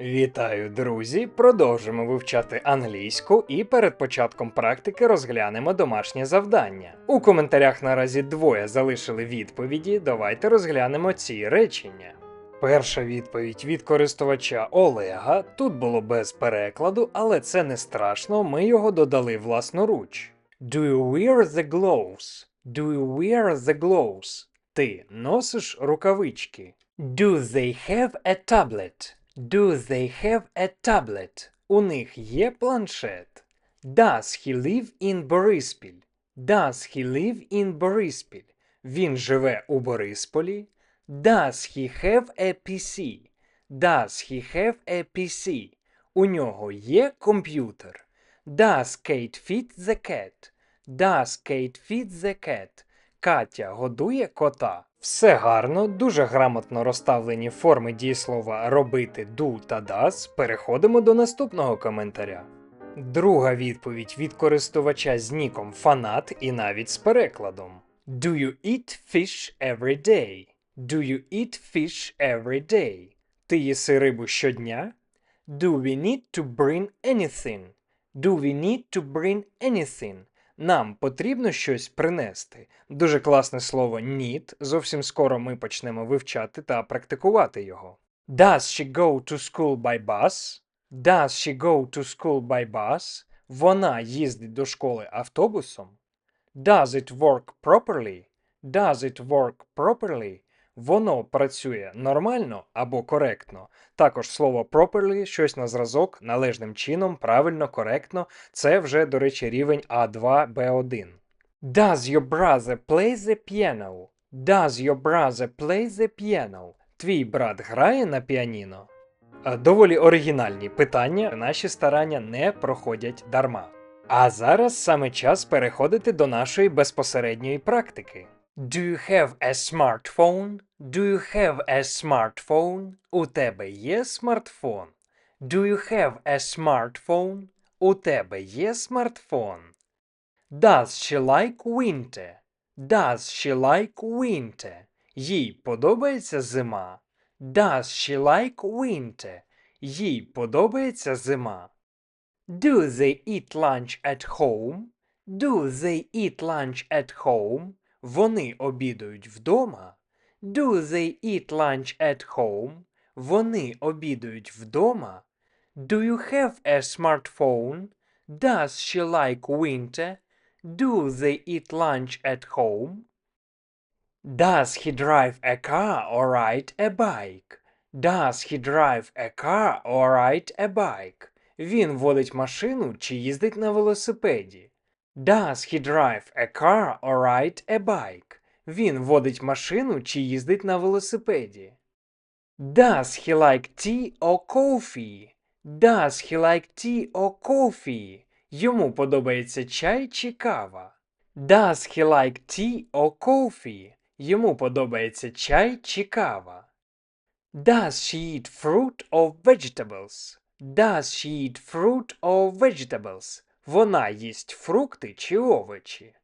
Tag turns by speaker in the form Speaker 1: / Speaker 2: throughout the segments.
Speaker 1: Вітаю, друзі! Продовжимо вивчати англійську і перед початком практики розглянемо домашнє завдання. У коментарях наразі двоє залишили відповіді. Давайте розглянемо ці речення. Перша відповідь від користувача Олега. Тут було без перекладу, але це не страшно, ми його додали власноруч. Do you wear the gloves? Do you wear the gloves? Ти носиш рукавички. Do they have a tablet? Do they have a tablet? У них є планшет. Does he live in Бориспіль? Does he live in Бориспіль? Він живе у Борисполі. Does he have a PC? Does he have a PC? У нього є комп'ютер. Does Kate feed the cat? Does Kate feed the cat? Катя годує кота. Все гарно, дуже грамотно розставлені форми дієслова робити do та does. Переходимо до наступного коментаря. Друга відповідь від користувача з ніком фанат і навіть з перекладом. Do you eat fish every day? Do you eat fish every day? Ти їси рибу щодня? Do we need to bring anything? Do we need to bring anything? Нам потрібно щось принести. Дуже класне слово need. Зовсім скоро ми почнемо вивчати та практикувати його. Does she go to school by bus? Does she go to school by bus? Вона їздить до школи автобусом. Does it work properly? Does it work properly? Воно працює нормально або коректно. Також слово properly, щось на зразок, належним чином, правильно, коректно. Це вже, до речі, рівень А2, Б1. Does your brother play the piano? Does your brother play the piano? Твій брат грає на піаніно? Е, Доволі оригінальні питання, наші старання не проходять дарма. А зараз саме час переходити до нашої безпосередньої практики. Do you have a smartphone? Do you have a smartphone? У тебе є смартфон? Do you have a smartphone? У тебе є смартфон? Does she like winter? Does she like winter? Їй подобається зима? Does she like winter? Їй подобається зима? Do they eat lunch at home? Do they eat lunch at home? Вони обідають вдома. Do they eat lunch at home? Вони обідають вдома. Do you have a smartphone? Does she like winter? Do they eat lunch at home? Does he drive a car or ride a bike? Does he drive a car or ride a bike? Він водить машину чи їздить на велосипеді? Does he drive a car or ride a bike? Він водить машину чи їздить на велосипеді? Does he like tea or coffee? Does he like tea or coffee? Йому подобається чай чи кава? Does he like tea or coffee? Йому подобається чай чи кава? Does she eat fruit or vegetables? Does she eat fruit or vegetables? Вона їсть фрукти чи овочі.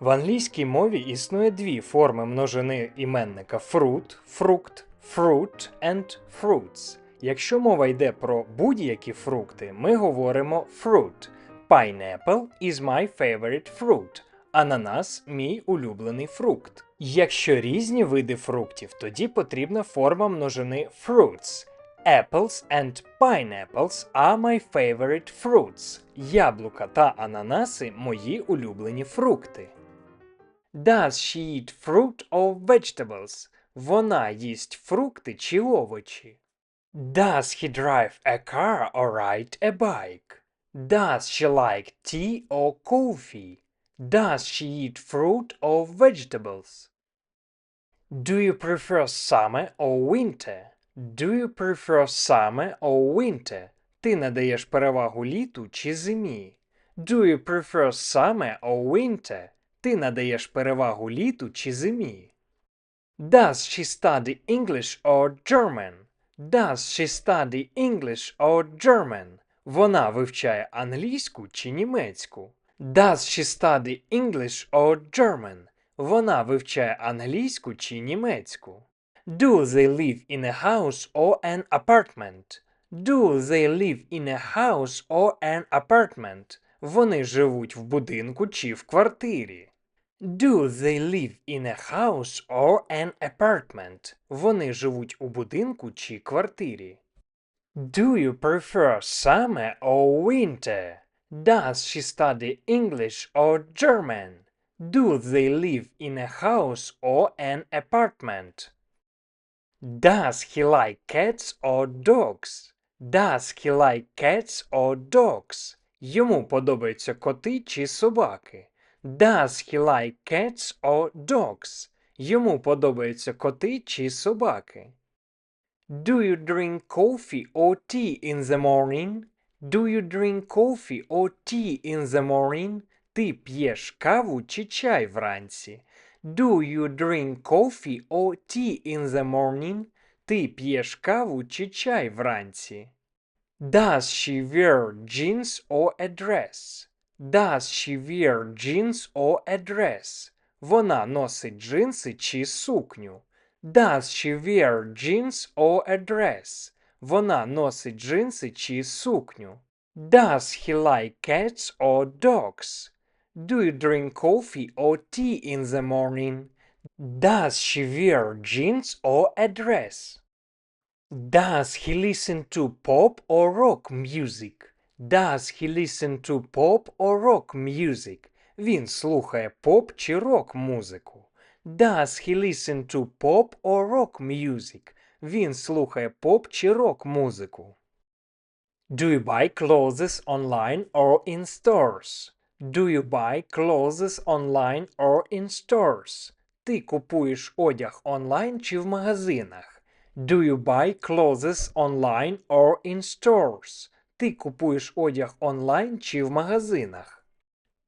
Speaker 1: В англійській мові існує дві форми множини іменника fruit, фрукт, fruit and fruits. Якщо мова йде про будь-які фрукти, ми говоримо fruit. Pineapple is my favorite fruit. Ананас мій улюблений фрукт. Якщо різні види фруктів, тоді потрібна форма множини fruits. Apples and pineapples are my favorite fruits. Яблука та ананаси мої улюблені фрукти. Does she eat fruit or vegetables? Вона їсть фрукти чи овочі. Does he drive a car or ride a bike? Does she like tea or coffee? Does she eat fruit or vegetables? Do you prefer summer or winter? Do you prefer summer or winter? Ти надаєш перевагу літу чи зимі? Do you prefer summer or winter? Ти надаєш перевагу літу чи зимі? Does she study English or German? Does she study English or German? Вона вивчає англійську чи німецьку? Does she study English or German? Вона вивчає англійську чи німецьку? Do they live in a house or an apartment? Do they live in a house or an apartment? Вони живуть в будинку чи в квартирі. Do they live in a house or an apartment? Вони живуть у будинку чи квартирі. Do you prefer summer or winter? Does she study English or German? Do they live in a house or an apartment? Does he like cats or dogs? Does he like cats or dogs? Йому подобаються коти чи собаки. Does he like cats or dogs? Йому подобаються коти чи собаки. Do you drink coffee or tea in the morning? Do you drink coffee or tea in the morning? Ти п'єш каву чи чай вранці? Do you drink coffee or tea in the morning? Ти п'єш каву чи чай вранці? Does she wear jeans or a dress? Does she wear jeans or a dress? Вона носить джинси чи сукню. Does she wear jeans or a dress? Вона носить джинси чи сукню. Does he like cats or dogs? Do you drink coffee or tea in the morning? Does she wear jeans or a dress? Does he listen to pop or rock music? Does he listen to pop or rock music? Він слухає поп чи рок музику. Does he listen to pop or rock music? Він слухає поп чи рок музику. Do you buy clothes online or in stores? Do you buy clothes online or in stores? Ти купуєш одяг онлайн чи в магазинах? Do you buy clothes online or in stores? Ти купуєш одяг онлайн чи в магазинах?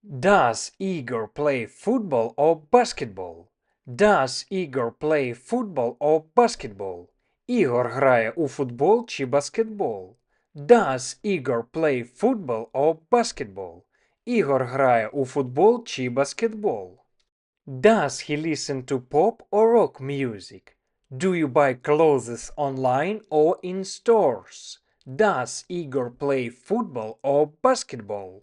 Speaker 1: Does Igor play football or basketball? Does Igor play football or basketball? Ігор грає у футбол чи баскетбол? Does Igor play football or basketball? Ігор грає у футбол чи баскетбол? Does he listen to pop or rock music? Do you buy clothes online or in stores? Does Igor play football or basketball?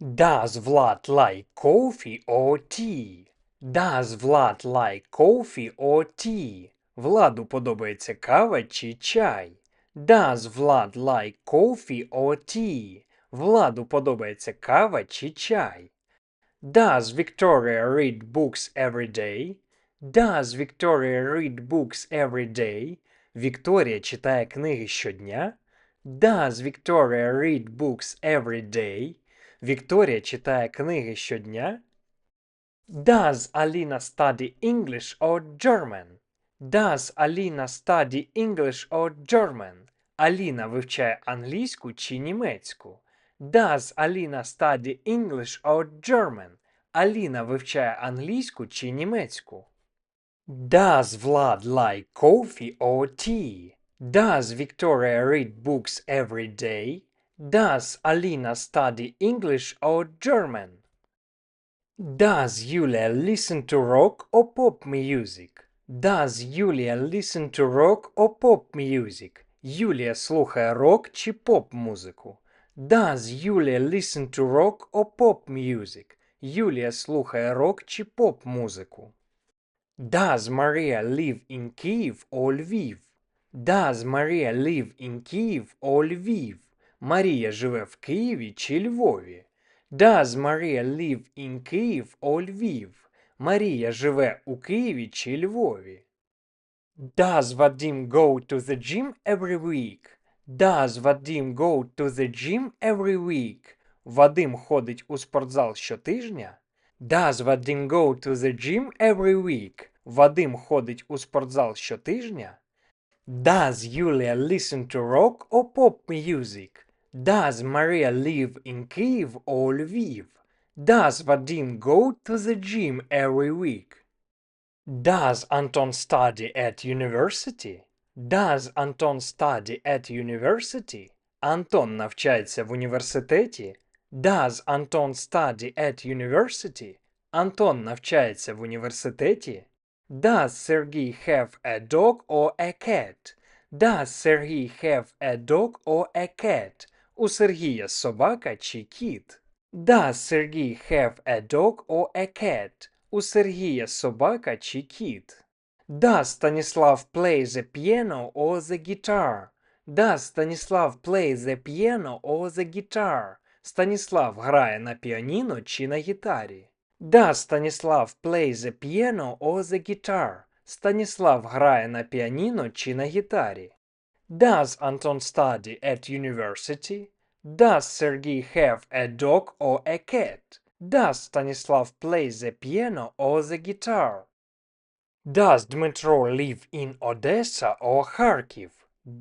Speaker 1: Does Vlad like coffee or tea? Does Vlad like coffee or tea? Владу подобається кава чи чай? Does Vlad like coffee or tea? Владу подобається кава чи чай? Does Victoria read books every day? Does Victoria read books every day? Вікторія читає книги щодня? Does Victoria read books every day? Вікторія читає книги щодня? Does Alina study English or German? Does Alina study English or German? Аліна вивчає англійську чи німецьку? Does Alina study English or German? Аліна вивчає англійську чи німецьку? Does Vlad like coffee or tea? Does Victoria read books every day? Does Alina study English or German? Does Yulia listen to rock or pop music? Does Yulia listen to rock or pop music? Юлія слухає рок чи поп музику? Does Юлія listen to rock or pop music? Юлія слухає рок чи поп музику? Does Maria live in Kyiv or Lviv? Does Maria live in Kyiv or Lviv? Марія живе в Києві чи Львові? Does Maria live in Kyiv or Lviv? Марія живе у Києві чи Львові? Does Vadim go to the gym every week? Does Vadim go to the gym every week? Вадим ходить у спортзал щотижня? Does Vadim go to the gym every week? Вадим ходить у спортзал щотижня? Does Yulia listen to rock or pop music? Does Maria live in Kyiv or Lviv? Does Vadim go to the gym every week? Does Anton study at university? Does Anton study at university? Антон навчається в університеті? Does Anton study at university? Антон навчається в університеті? Does Sergey have a dog or a cat? Does Сергій have a dog or a cat? У Сергія собака чи кіт? Does Сергій have a dog or a cat? У Сергія собака чи кіт? Does Станіслав play the piano or the guitar? Does Станіслав play the piano or the guitar? Станіслав грає на піаніно чи на гітарі? Does Станіслав play the piano or the guitar? Станіслав грає на піаніно чи на гітарі? Does Anton study at university? Does Сергій have a dog or a cat? Does Станіслав play the piano or the guitar? Does Dmitro live in Odessa or Kharkiv?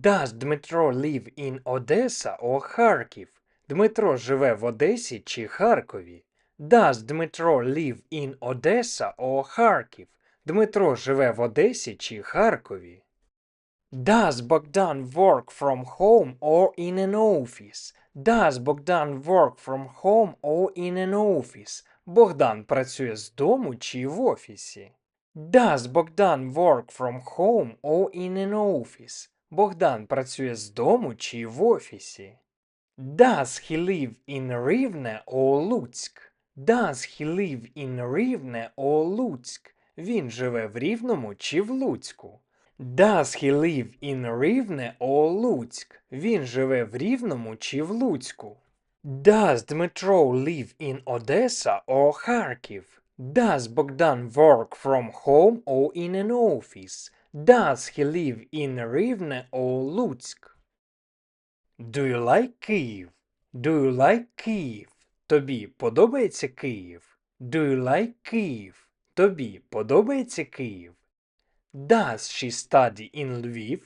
Speaker 1: Does Dmitro live in Odessa or Kharkiv? Дмитро живе в Одесі чи Харкові? Does Dmitro live in Odessa or Kharkiv? Дмитро живе в Одесі чи Харкові? Does Bogdan work from home or in an office? Does Bogdan work from home or in an office? Богдан працює з дому чи в офісі? Does Bogdan work from home or in an office? Богдан працює з дому чи в офісі? Does he live in Rivne or Луцьк? Does he live in Rivne or Луцьк? Він живе в Рівному чи в Луцьку? Does he live in Rivne or Луцьк? Він живе в Рівному чи в Луцьку? Does Dmitro live in Odessa or Kharkiv? Does Bogdan work from home or in an office? Does he live in Rivne or Луцьк? Do you like Kyiv? Do you like Kyiv? Тобі подобається Київ? Do you like Kyiv? Тобі подобається Київ? Does she study in Lviv?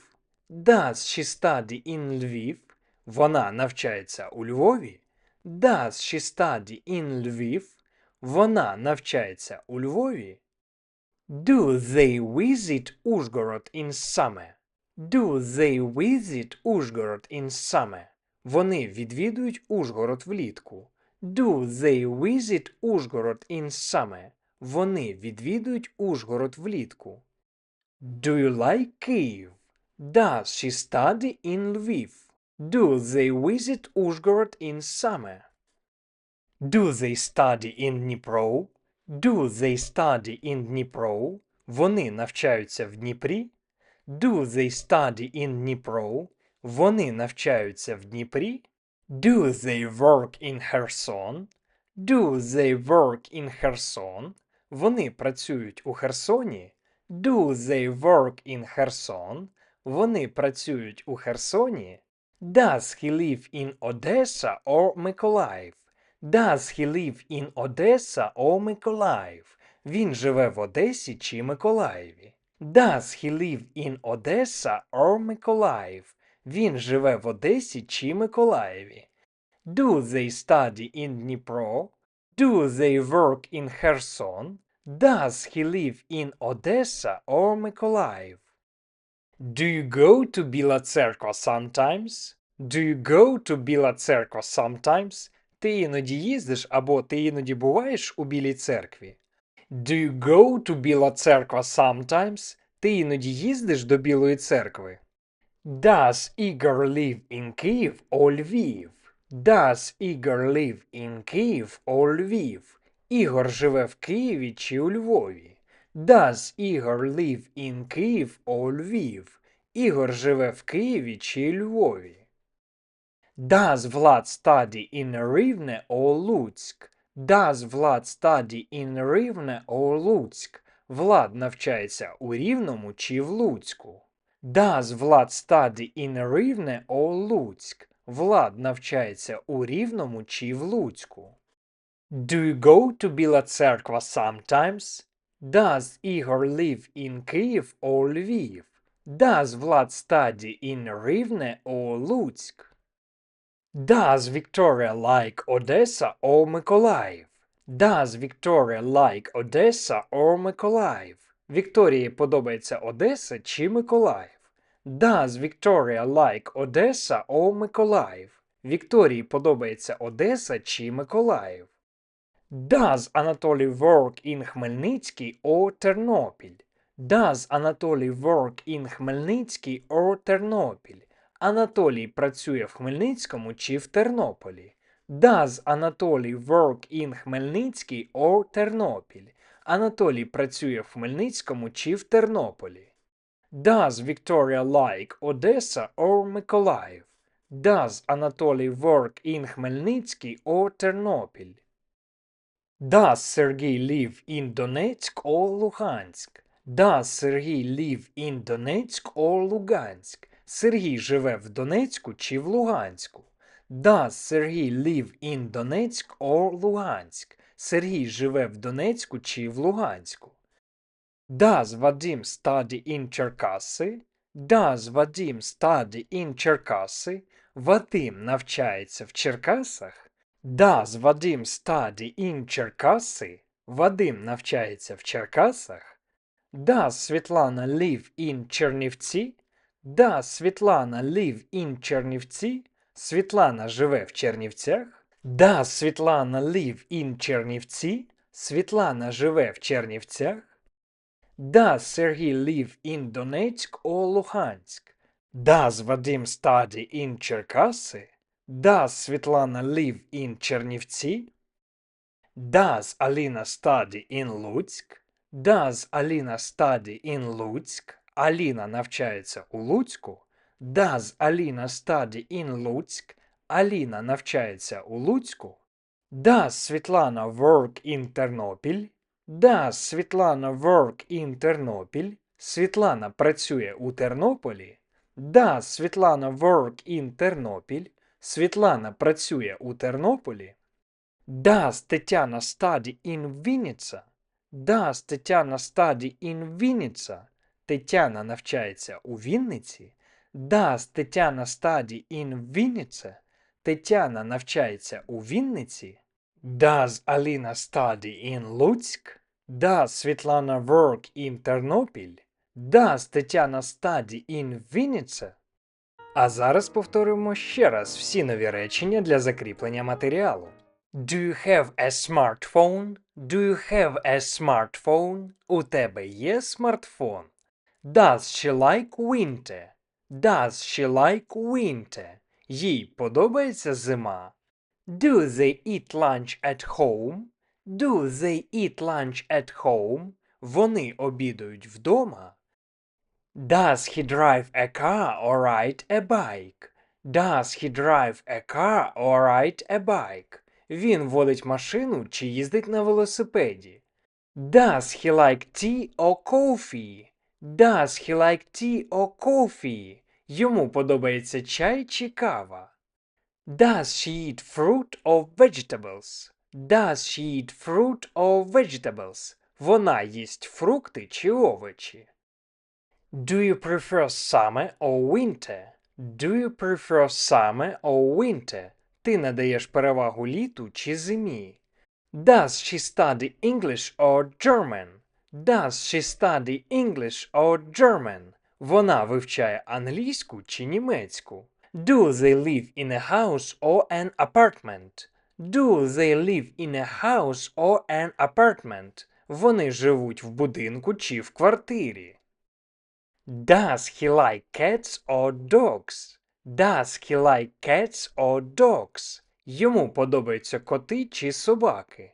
Speaker 1: Does she study in Lviv? Вона навчається у Львові? Does she study in Lviv? Вона навчається у Львові? Do they visit Ужгород in summer? Do they visit Ужгород in summer? Вони відвідують Ужгород влітку. Do they visit Ужгород in summer? Вони відвідують Ужгород влітку. Do you like Kyiv? Does she study in Lviv? Do they visit Ужгород in summer? Do they study in Dnipro? Do they study in Dnipro? Вони навчаються в Дніпрі? Do they study in Dnipro? Вони навчаються в Дніпрі? Do they work in Kherson? Do they work in Kherson? Вони працюють у Херсоні? Do they work in Kherson? Вони працюють у Херсоні? Does he live in Odessa or Mykolaiv? Does he live in Odessa or Mykolaiv? Він живе в Одесі чи Миколаєві? Does he live in Odessa or Mykolaiv? Він живе в Одесі чи Миколаєві? Do they study in Dnipro? Do they work in Kherson? Does he live in Odessa or Mykolaiv? Do you go to Біла Церква sometimes? Do you go to Біла Церква sometimes? Ти іноді їздиш або ти іноді буваєш у Білій церкві? Do you go to Біла Церква sometimes? Ти іноді їздиш до Білої церкви? Does Igor live in Kyiv or Lviv? Does Igor live in Kyiv or Lviv? Ігор живе в Києві чи у Львові? Does Igor live in Kyiv or Lviv? Ігор живе в Києві чи у Львові? Does Vlad study in Rivne or Луцьк? Does Vlad study in Rivne or Луцьк? Влад навчається у Рівному чи в Луцьку? Does Vlad study in Rivne or Луцьк? Влад навчається у Рівному чи в Луцьку? Do you go to Біла Церква sometimes? Does Igor live in Kyiv or Lviv? Does Vlad study in Rivne or Луцьк? Does Victoria like Odessa or Mykolaiv? Does Victoria like Odessa or Mykolaiv? Вікторії подобається Одеса чи Миколаїв? Does Victoria like Odessa or Mykolaiv? Вікторії подобається Одеса чи Миколаїв? Does Anatoly work in Хмельницький or Тернопіль? Does Анатолій work in Хмельницький or Тернопіль? Анатолій працює в Хмельницькому чи в Тернополі? Does Анатолій work in Хмельницький or Тернопіль? Анатолій працює в Хмельницькому чи в Тернополі? Does Victoria like Odessa or Миколаїв? Does Анатолій work in Хмельницький or Тернопіль? Does Сергій live in Donetsk or Луганськ? Does Сергій live in Donetsk or Луганськ? Сергій живе в Донецьку чи в Луганську? Does Сергій live in Donetsk or Луганськ? Сергій живе в Донецьку чи в Луганську? Does Вадим study in Черкаси? Does Вадим study in Черкаси? Вадим навчається в Черкасах? Does Вадим study in Черкаси? Вадим навчається в Черкасах? Does Світлана live in Чернівці? Does Світлана live in Чернівці? Світлана живе в Чернівцях? Does Світлана live in Чернівці? Світлана живе в Чернівцях? Does Сергій live in Donetsk or Луганськ? Does Вадим study in Черкаси? Does Світлана live in Чернівці? Does Аліна study in Луцьк? Does Аліна study in Луцьк? Аліна навчається у Луцьку? Does Аліна study in Луцьк? Аліна навчається у Луцьку? Does Світлана work in Тернопіль? Does Світлана work in Тернопіль? Світлана працює у Тернополі? Does Світлана work in Тернопіль? Світлана працює у Тернополі? Does Тетяна study in Вінниця? Does Тетяна study in Вінниця? Тетяна навчається у Вінниці? Does Тетяна study in Вінниця? Тетяна навчається у Вінниці? Does Аліна study in Луцьк? Does Світлана work in Тернопіль? Does Тетяна study in Вінниця? А зараз повторимо ще раз всі нові речення для закріплення матеріалу. Do you have a smartphone? Do you have a smartphone? У тебе є смартфон? Does she like winter? Does she like winter? Їй подобається зима. Do they eat lunch at home? Do they eat lunch at home? Вони обідають вдома. Does he drive a car or ride a bike? Does he drive a car or ride a bike? Він водить машину чи їздить на велосипеді. Does he like tea or coffee? Does he like tea or coffee? Йому подобається чай чи кава. Does she eat fruit or vegetables? Does she eat fruit or vegetables? Вона їсть фрукти чи овочі. Do you prefer summer or winter? Do you prefer summer or winter? Ти надаєш перевагу літу чи зимі? Does she study English or German? Does she study English or German? Вона вивчає англійську чи німецьку? Do they live in a house or an apartment? Do they live in a house or an apartment? Вони живуть в будинку чи в квартирі. Does he like cats or dogs? Does he like cats or dogs? Йому подобаються коти чи собаки.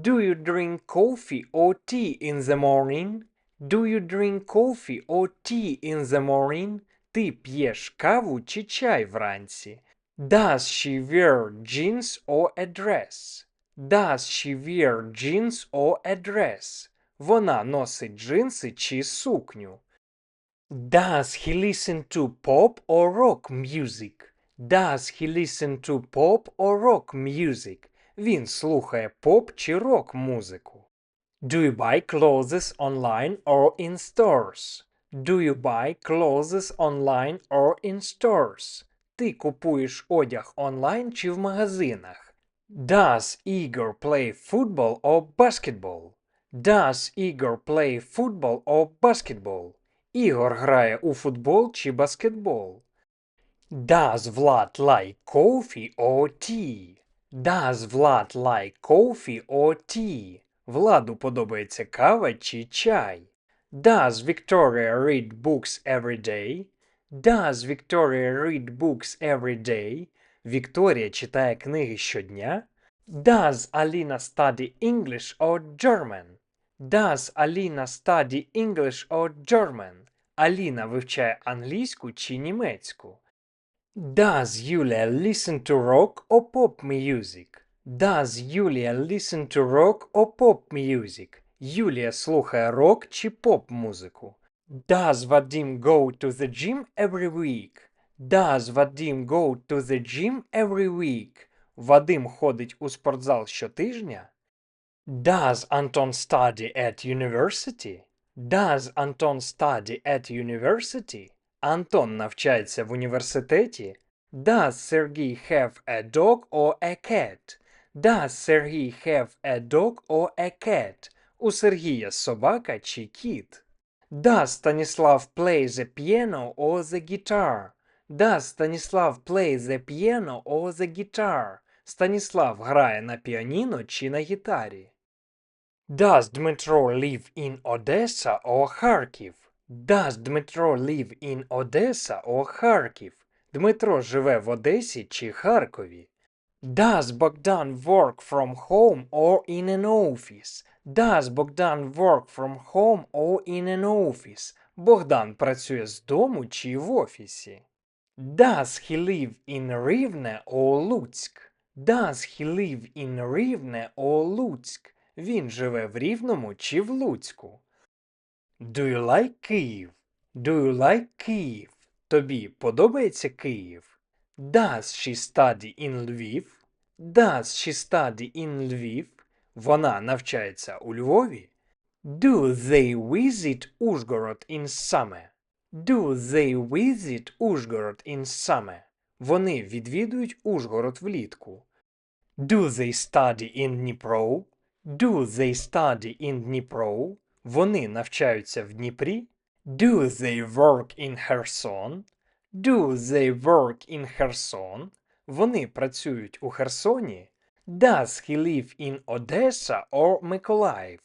Speaker 1: Do you drink coffee or tea in the morning? Do you drink coffee or tea in the morning? Ти п'єш каву чи чай вранці? Does she wear jeans or a dress? Does she wear jeans or a dress? Вона носить джинси чи сукню. Does he listen to pop or rock music? Does he listen to pop or rock music? Він слухає поп чи рок музику. Do you buy clothes online or in stores? Do you buy clothes online or in stores? Ти купуєш одяг онлайн чи в магазинах? Does Igor play football or basketball? Does Igor play football or basketball? Ігор грає у футбол чи баскетбол. Does Vlad like coffee or tea? Does Vlad like coffee or tea? Владу подобається кава чи чай. Does Victoria read books every day? Does Victoria read books every day? Вікторія читає книги щодня. Does Alina study English or German? Does Alina study English or German? Аліна вивчає англійську чи німецьку? Does Julia listen to rock or pop music? Does Julia listen to rock or pop music? Юлія слухає рок чи поп-музику. Does Vadim go to the gym every week? Does Vadim go to the gym every week? Вадим ходить у спортзал щотижня? Does Anton study at university? Does Anton study at university? Антон навчається в університеті? Does Sergey have a dog or a cat? Does Sergey have a dog or a cat? У Сергія собака чи кіт? Does Станіслав play the piano or the guitar? Does Станіслав play the piano or the guitar? Станіслав грає на піаніно чи на гітарі? Does Dmitro live in Odessa or Kharkiv? Does Dmitro live in Odessa or Kharkiv? Дмитро живе в Одесі чи Харкові? Does Bogdan work from home or in an office? Does Bogdan work from home or in an office? Богдан працює з дому чи в офісі? Does he live in Rivne or Lutsk? Does he live in Rivne or Lutsk? Він живе в Рівному чи в Луцьку? Do you like Київ? Do you like Київ? Тобі подобається Київ? Does she study in Lviv? Does she study in Lviv? Вона навчається у Львові? Do they visit Ужгород in summer? Do they visit Ужгород in summer? Вони відвідують Ужгород влітку. Do they study in Dnipro? Do they study in Dnipro? Вони навчаються в Дніпрі? Do they work in Kherson? Do they work in Kherson? Вони працюють у Херсоні? Does he live in Odessa or Mykolaiv?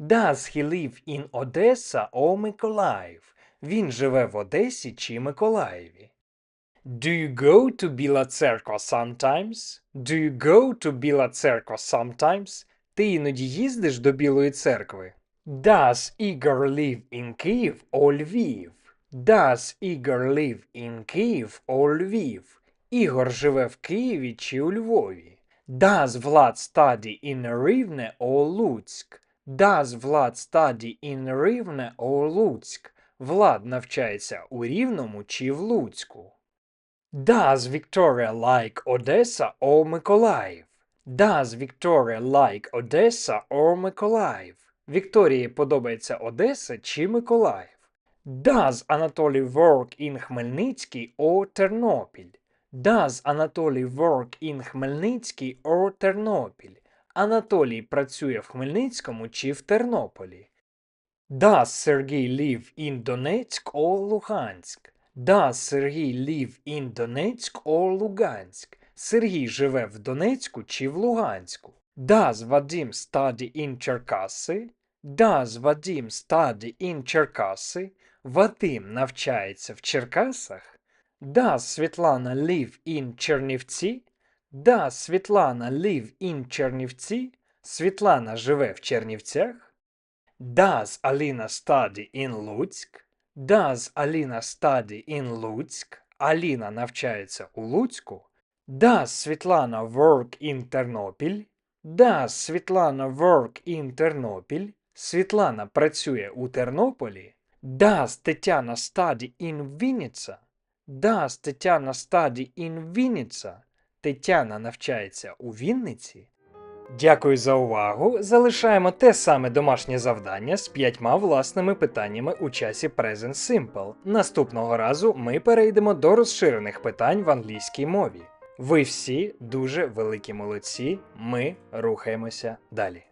Speaker 1: Does he live in Odessa or Mykolaiv? Він живе в Одесі чи Миколаєві? Do you go to Біла Церква sometimes? Do you go to Біла Церква sometimes? Ти іноді їздиш до Білої церкви? Does Igor live in Kyiv or Lviv? Does Igor live in Kyiv or Lviv? Ігор живе в Києві чи у Львові? Does Vlad study in Rivne or Lutsk? Does Vlad study in Rivne or Lutsk? Влад навчається у Рівному чи в Луцьку? Does Victoria like Odessa or Mykolaiv? Does Victoria like Odessa or Mykolaiv? Вікторії подобається Одеса чи Миколаїв? Does Anatoly work in Хмельницький or Тернопіль? Does Anatoly work in Хмельницький or Тернопіль? Анатолій працює в Хмельницькому чи в Тернополі? Does Сергій live in Donetsk or Луганськ? Does Сергій live in Donetsk or Луганськ? Сергій живе в Донецьку чи в Луганську? Does Вадим study in Черкаси? Does Вадим study in Черкаси? Вадим навчається в Черкасах? Does Світлана live in Чернівці? Does Світлана live in Чернівці? Світлана живе в Чернівцях? Does Alina study in Луцьк? Does Alina study in Луцьк? Аліна навчається у Луцьку? Does Світлана work in Тернопіль? Does Світлана work in Тернопіль? Світлана працює у Тернополі? Does Тетяна study in Вінниця? Does Тетяна study in Вінниця? Тетяна навчається у Вінниці? Дякую за увагу. Залишаємо те саме домашнє завдання з п'ятьма власними питаннями у часі Present Simple. Наступного разу ми перейдемо до розширених питань в англійській мові. Ви всі дуже великі молодці. Ми рухаємося далі.